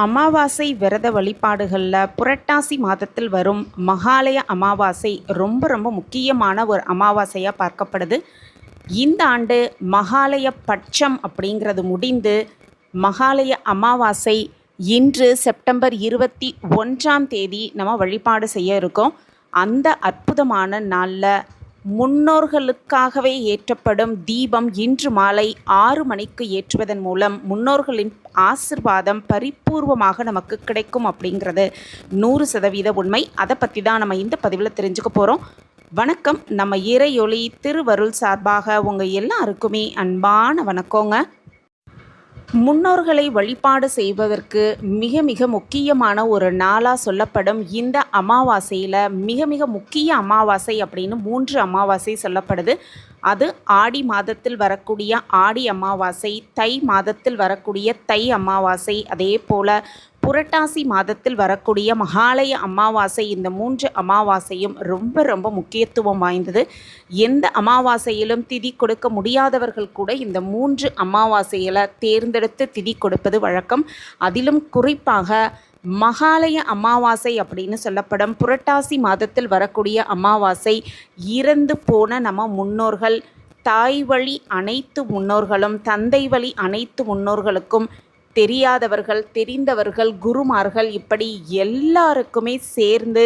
அமாவாசை விரத வழிபாடுகளில் புரட்டாசி மாதத்தில் வரும் மகாலய அமாவாசை ரொம்ப ரொம்ப முக்கியமான ஒரு அமாவாசையாக பார்க்கப்படுது. இந்த ஆண்டு மகாலய பட்சம் அப்படிங்கிறது முடிந்து மகாலய அமாவாசை இன்று செப்டம்பர் இருபத்தி ஒன்றாம் தேதி நம்ம வழிபாடு செய்ய இருக்கோம். அந்த அற்புதமான நாளில் முன்னோர்களுக்காகவே ஏற்றப்படும் தீபம் இன்று மாலை ஆறு மணிக்கு ஏற்றுவதன் மூலம் முன்னோர்களின் ஆசிர்வாதம் பரிபூர்வமாக நமக்கு கிடைக்கும் அப்படிங்கிறது. நூறு சதவீத உண்மை. அதை பற்றி தான் நம்ம இந்த பதிவில் தெரிஞ்சுக்க போகிறோம் வணக்கம். நம்ம இறையொளி திருவருள் சார்பாக உங்கள் எல்லாருக்குமே அன்பான வணக்கங்க. முன்னோர்களை வழிபாடு செய்வதற்கு மிக மிக முக்கியமான ஒரு நாளாக சொல்லப்படும் இந்த அமாவாசையில் மிக மிக முக்கிய அமாவாசை அப்படின்னு மூன்று அமாவாசை சொல்லப்படுது. அது ஆடி மாதத்தில் வரக்கூடிய ஆடி அமாவாசை தை மாதத்தில் வரக்கூடிய தை அமாவாசை அதே போல் புரட்டாசி மாதத்தில் வரக்கூடிய மகாலய அமாவாசை இந்த மூன்று அமாவாசையும் ரொம்ப ரொம்ப முக்கியத்துவம் வாய்ந்தது. எந்த அமாவாசையிலும் திதி கொடுக்க முடியாதவர்கள் கூட இந்த மூன்று அமாவாசையில் தேர்ந்தெடுத்து திதி கொடுப்பது வழக்கம். அதிலும் குறிப்பாக மகாலய அமாவாசை அப்படின்னு சொல்லப்படும். புரட்டாசி மாதத்தில் வரக்கூடிய அமாவாசை இறந்து போன நம்ம முன்னோர்கள் தாய் வழி அனைத்து முன்னோர்களும் தந்தை வழி அனைத்து முன்னோர்களுக்கும் தெரியாதவர்கள் தெரிந்தவர்கள் குருமார்கள் இப்படி எல்லாருக்குமே சேர்ந்து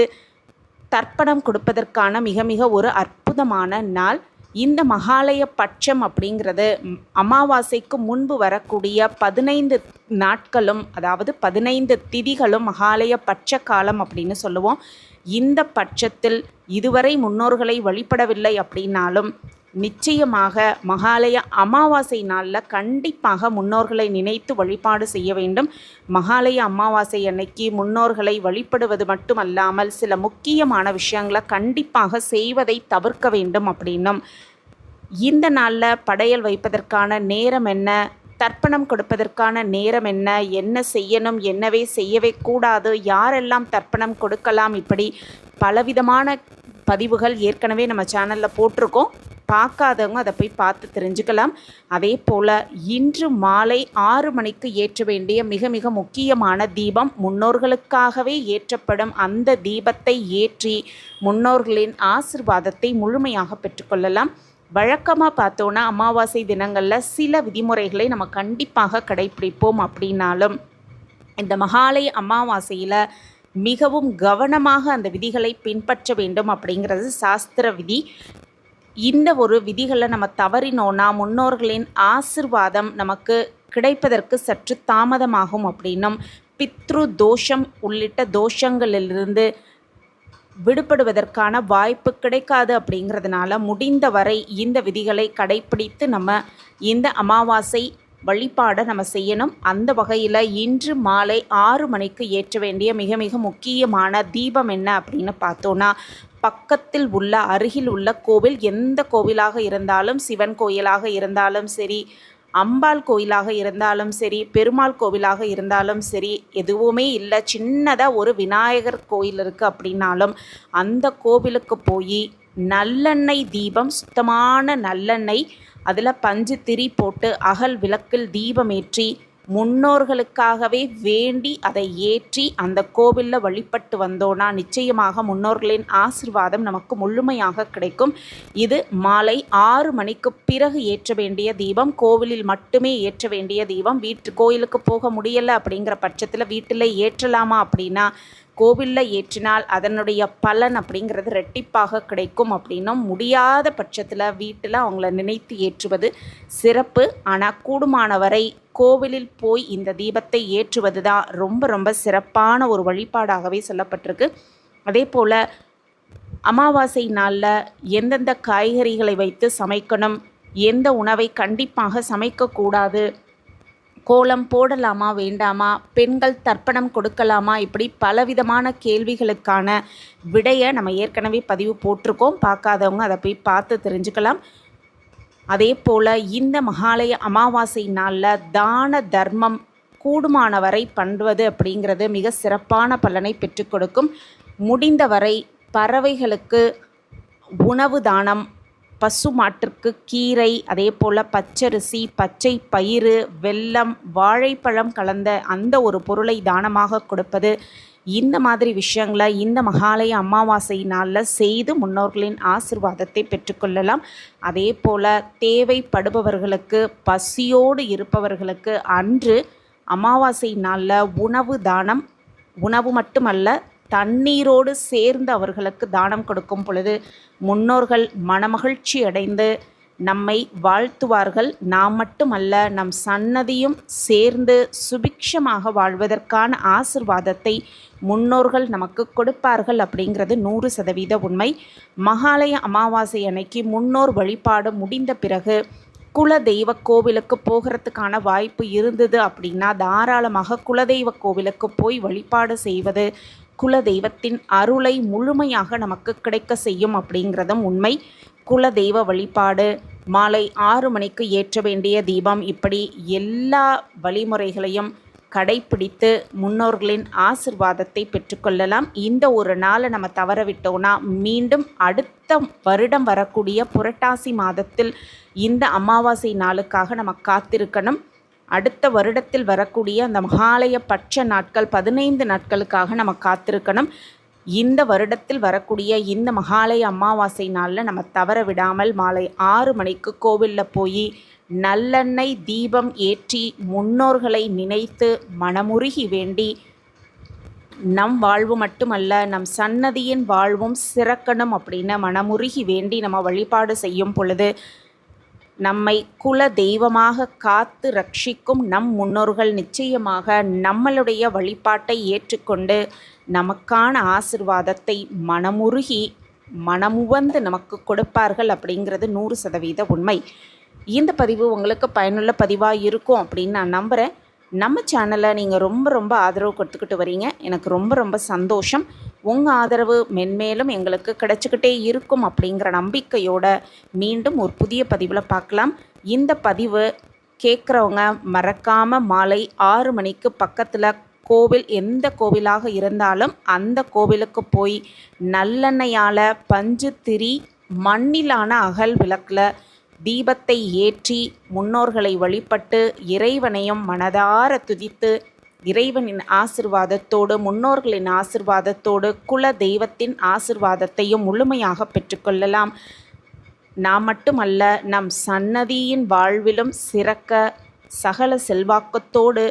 தர்ப்பணம் கொடுப்பதற்கான மிக மிக ஒரு அற்புதமான நாள். இந்த மகாலய பட்சம் அப்படிங்கிறது அமாவாசைக்கு முன்பு வரக்கூடிய பதினைந்து நாட்களும் அதாவது பதினைந்து திதிகளும் மகாலய பட்ச காலம் அப்படின்னு சொல்லுவோம். இந்த பட்சத்தில் இதுவரை முன்னோர்களை வழிபடவில்லை அப்படின்னாலும் நிச்சயமாக மகாலய அமாவாசை நாளில் கண்டிப்பாக முன்னோர்களை நினைத்து வழிபாடு செய்ய வேண்டும். மகாலய அமாவாசை அன்னைக்கு முன்னோர்களை வழிபடுவது மட்டுமல்லாமல் சில முக்கியமான விஷயங்களை கண்டிப்பாக செய்வதை தவிர்க்க வேண்டும் அப்படின்னும். இந்த நாளில் படையல் வைப்பதற்கான நேரம் என்ன? தர்ப்பணம் கொடுப்பதற்கான நேரம் என்ன? என்ன செய்யணும்? என்னவே செய்யவே கூடாது? யாரெல்லாம் தர்ப்பணம் கொடுக்கலாம்? இப்படி பலவிதமான பதிவுகள் ஏற்கனவே நம்ம சேனலில் போட்டிருக்கோம். பார்க்காதவங்க அதை போய் பார்த்து தெரிஞ்சுக்கலாம். அதே போல் இன்று மாலை ஆறு மணிக்கு ஏற்ற வேண்டிய மிக மிக முக்கியமான தீபம் முன்னோர்களுக்காகவே ஏற்றப்படும் அந்த தீபத்தை ஏற்றி முன்னோர்களின் ஆசிர்வாதத்தை முழுமையாக பெற்றுக்கொள்ளலாம் வழக்கமாக பார்த்தோன்னா அமாவாசை தினங்களில் சில விதிமுறைகளை நம்ம கண்டிப்பாக கடைப்பிடிப்போம் அப்படின்னாலும் இந்த மகாலய அமாவாசையில் மிகவும் கவனமாக அந்த விதிகளை பின்பற்ற வேண்டும் அப்படிங்கிறது சாஸ்திர விதி. இந்த ஒரு விதிகளை நம்ம தவறினோன்னா முன்னோர்களின் ஆசிர்வாதம் நமக்கு கிடைப்பதற்கு சற்று தாமதமாகும் அப்படின்னும் பித்ரு தோஷம் உள்ளிட்ட தோஷங்களிலிருந்து விடுபடுவதற்கான வாய்ப்பு கிடைக்காது அப்படிங்கிறதுனால முடிந்தவரை இந்த விதிகளை கடைப்பிடித்து நம்ம இந்த அமாவாசை வழிபாடை நம்ம செய்யணும். அந்த வகையில் இன்று மாலை ஆறு மணிக்கு ஏற்ற வேண்டிய மிக மிக முக்கியமான தீபம் என்ன அப்படின்னு பார்த்தோன்னா பக்கத்தில் உள்ள அருகில் உள்ள கோவில் எந்த கோவிலாக இருந்தாலும் சிவன் கோயிலாக இருந்தாலும் சரி அம்பாள் கோயிலாக இருந்தாலும் சரி பெருமாள் கோவிலாக இருந்தாலும் சரி எதுவுமே இல்லை. சின்னதாக ஒரு விநாயகர் கோயில் இருக்குது அப்படின்னாலும் அந்த கோவிலுக்கு போய் நல்லெண்ணெய் தீபம் சுத்தமான நல்லெண்ணெய் அதில் பஞ்சு திரி போட்டு அகல் விளக்கில் தீபமேற்றி முன்னோர்களுக்காகவே வேண்டி அதை ஏற்றி அந்த கோவிலில் வழிபட்டு வந்தோன்னா நிச்சயமாக முன்னோர்களின் ஆசிர்வாதம் நமக்கு முழுமையாக கிடைக்கும். இது மாலை ஆறு மணிக்கு பிறகு ஏற்ற வேண்டிய தீபம். கோவிலில் மட்டுமே ஏற்ற வேண்டிய தீபம். வீட்டு கோயிலுக்கு போக முடியலை அப்படிங்கிற பட்சத்தில் வீட்டில் ஏற்றலாமா அப்படின்னா கோவிலில் ஏற்றினால் அதனுடைய பலன் அப்படிங்கிறது ரெட்டிப்பாக கிடைக்கும் அப்படின்னும் முடியாத பட்சத்தில் வீட்டில் அவங்கள நினைத்து ஏற்றுவது சிறப்பு. ஆனால் கூடுமானவரை கோவிலில் போய் இந்த தீபத்தை ஏற்றுவது தான் ரொம்ப ரொம்ப சிறப்பான ஒரு வழிபாடாகவே சொல்லப்பட்டிருக்கு. அதே போல் அமாவாசை நாளில் எந்தெந்த காய்கறிகளை வைத்து சமைக்கணும் எந்த உணவை கண்டிப்பாக சமைக்கக்கூடாது கோலம் போடலாமா வேண்டாமா பெண்கள் தர்ப்பணம் கொடுக்கலாமா இப்படி பலவிதமான கேள்விகளுக்கான விடையை நம்ம ஏற்கனவே பதிவு போட்டிருக்கோம். பார்க்காதவங்க அதை போய் பார்த்து தெரிஞ்சுக்கலாம். அதே போல் இந்த மகாலய அமாவாசை நாளில் தான தர்மம் கூடுமானவரை பண்ணுவது அப்படிங்கிறது மிக சிறப்பான பலனை பெற்றுக் கொடுக்கும். முடிந்தவரை பறவைகளுக்கு உணவு தானம் பசு மாட்டிற்கு கீரை அதே போல் பச்சரிசி பச்சை பயிறு வெல்லம் வாழைப்பழம் கலந்த அந்த ஒரு பொருளை தானமாக கொடுப்பது இந்த மாதிரி விஷயங்களை இந்த மகாலய அமாவாசை நாளில் செய்து முன்னோர்களின் ஆசிர்வாதத்தை பெற்றுக்கொள்ளலாம். அதே போல் தேவைப்படுபவர்களுக்கு பசியோடு இருப்பவர்களுக்கு அன்று அமாவாசை நாளில் உணவு தானம் உணவு மட்டுமல்ல தண்ணீரோடு சேர்ந்து அவர்களுக்கு தானம் கொடுக்கும் பொழுது முன்னோர்கள் மனமகிழ்ச்சி அடைந்து நம்மை வாழ்த்துவார்கள். நாம் மட்டுமல்ல நம் சன்னதியும் சேர்ந்து சுபிக்ஷமாக வாழ்வதற்கான ஆசிர்வாதத்தை முன்னோர்கள் நமக்கு கொடுப்பார்கள் அப்படிங்கிறது நூறு சதவீத உண்மை. மகாலய அமாவாசை அன்னைக்கு முன்னோர் வழிபாடு முடிந்த பிறகு குலதெய்வ கோவிலுக்கு போகிறதுக்கான வாய்ப்பு இருந்தது அப்படின்னா தாராளமாக குலதெய்வ கோவிலுக்கு போய் வழிபாடு செய்வது குல தெய்வத்தின் அருளை முழுமையாக நமக்கு கிடைக்க செய்யும் அப்படிங்கிறதும் உண்மை. குல தெய்வ வழிபாடு. மாலை ஆறு மணிக்கு ஏற்ற வேண்டிய தீபம். இப்படி எல்லா வழிமுறைகளையும் கடைப்பிடித்து முன்னோர்களின் ஆசிர்வாதத்தை பெற்றுக்கொள்ளலாம் இந்த ஒரு நாளை நம்ம தவற விட்டோம்னா மீண்டும் அடுத்த வருடம் வரக்கூடிய புரட்டாசி மாதத்தில் இந்த அமாவாசை நாளுக்காக நம்ம காத்திருக்கணும். அடுத்த வருடத்தில் வரக்கூடிய அந்த மகாலய பட்ச நாட்கள் பதினைந்து நாட்களுக்காக நம்ம காத்திருக்கணும். இந்த வருடத்தில் வரக்கூடிய இந்த மகாலய அமாவாசை நாளில் நம்ம தவற விடாமல் மாலை ஆறு மணிக்கு கோவிலில் போய் நல்லெண்ணெய் தீபம் ஏற்றி முன்னோர்களை நினைத்து மனமுருகி வேண்டி நம் வாழ்வு மட்டுமல்ல நம் சன்னதியின் வாழ்வும் சிறக்கணும் அப்படின்னு மனமுருகி வேண்டி நம்ம வழிபாடு செய்யும் பொழுது நம்மை குல தெய்வமாக காத்து ரட்சிக்கும் நம் முன்னோர்கள் நிச்சயமாக நம்மளுடைய வழிபாட்டை ஏற்றுக்கொண்டு நமக்கான ஆசிர்வாதத்தை மனமுருகி மனமுவந்து நமக்கு கொடுப்பார்கள் அப்படிங்கிறது நூறு சதவீத உண்மை. இந்த பதிவு உங்களுக்கு பயனுள்ள பதிவாக இருக்கும் அப்படின்னு நான் நம்புகிறேன் நம்ம சேனலை நீங்கள் ரொம்ப ரொம்ப ஆதரவு கொடுத்துக்கிட்டு வரீங்க. எனக்கு ரொம்ப ரொம்ப சந்தோஷம். உங்கள் ஆதரவு மென்மேலும் எங்களுக்கு கிடச்சிக்கிட்டே இருக்கும் அப்படிங்கிற நம்பிக்கையோட மீண்டும் ஒரு புதிய பதிவில் பார்க்கலாம். இந்த பதிவு கேட்குறவங்க மறக்காமல் மாலை ஆறு மணிக்கு பக்கத்தில் கோவில் எந்த கோவிலாக இருந்தாலும் அந்த கோவிலுக்கு போய் நல்லெண்ணெயால் பஞ்சு திரி மண்ணிலான அகல் விளக்கில் தீபத்தை ஏற்றி முன்னோர்களை வழிபட்டு இறைவனையும் மனதார துதித்து இறைவனின் ஆசிர்வாதத்தோடு முன்னோர்களின் ஆசிர்வாதத்தோடு குல தெய்வத்தின் ஆசிர்வாதத்தையும் முழுமையாக பெற்றுக்கொள்ளலாம். நாம் மட்டுமல்ல நம் சன்னதியின் வாழ்விலும் சிறக்க சகல செல்வாக்கத்தோடு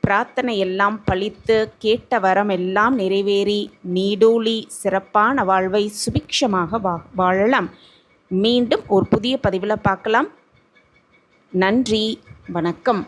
பிரார்த்தனை எல்லாம் பழித்து கேட்ட வரம் எல்லாம் நிறைவேறி நீடூழி சிறப்பான வாழ்வை சுபிக்ஷமாக வா வாழலாம். மீண்டும் ஒரு புதிய பதிவில் பார்க்கலாம். நன்றி. வணக்கம்.